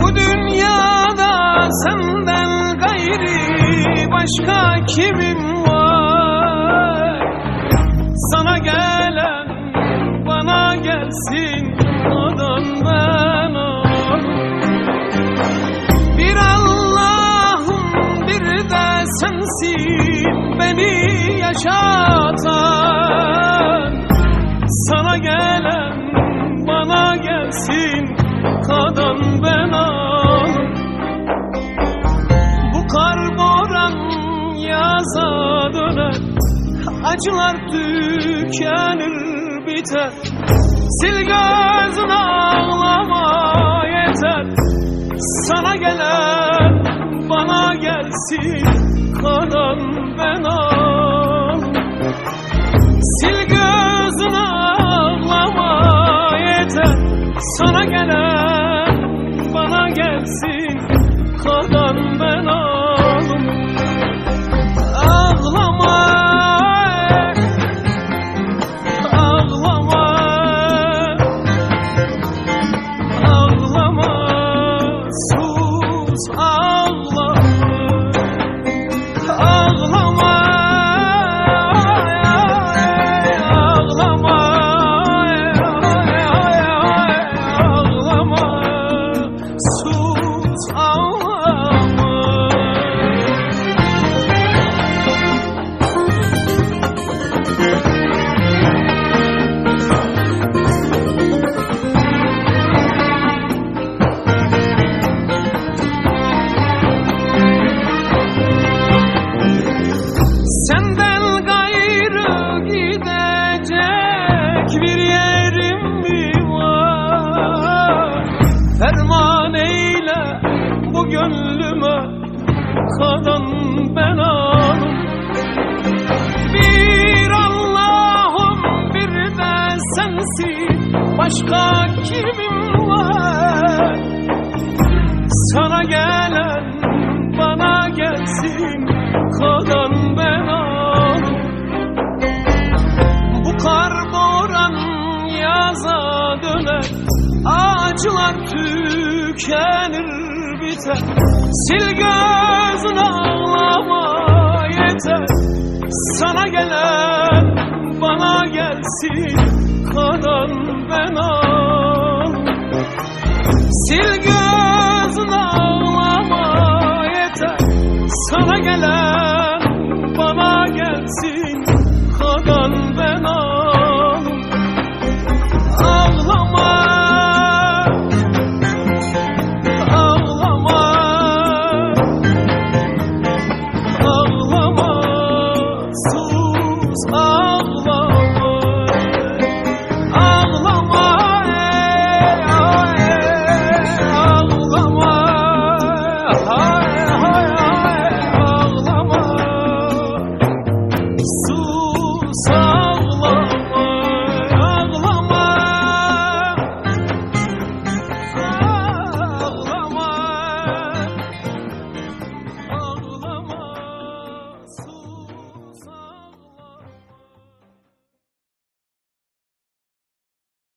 Bu dünyada senden gayri başka kimim var? Sana gelen bana gelsin adam ben o. Bir Allah'ım bir de sensin beni yaşar. Acılar tükenir biter. Sil gözün ağlama yeter. Sana gelen bana gelsin. Kalan ben al. Sil gözün ağlama yeter. Sana gelen bana gelsin. Kalan ben alım Ferman eyle bu gönlüme kalan ben alım Bir Allah'ım bir de sensin. Başka kimim Ağaçlar tükenir biter. Sil gözün ağlama yeter. Sana gelen bana gelsin. Kalan ben alım Sil gözün ağlama yeter. Sana gelen bana gelsin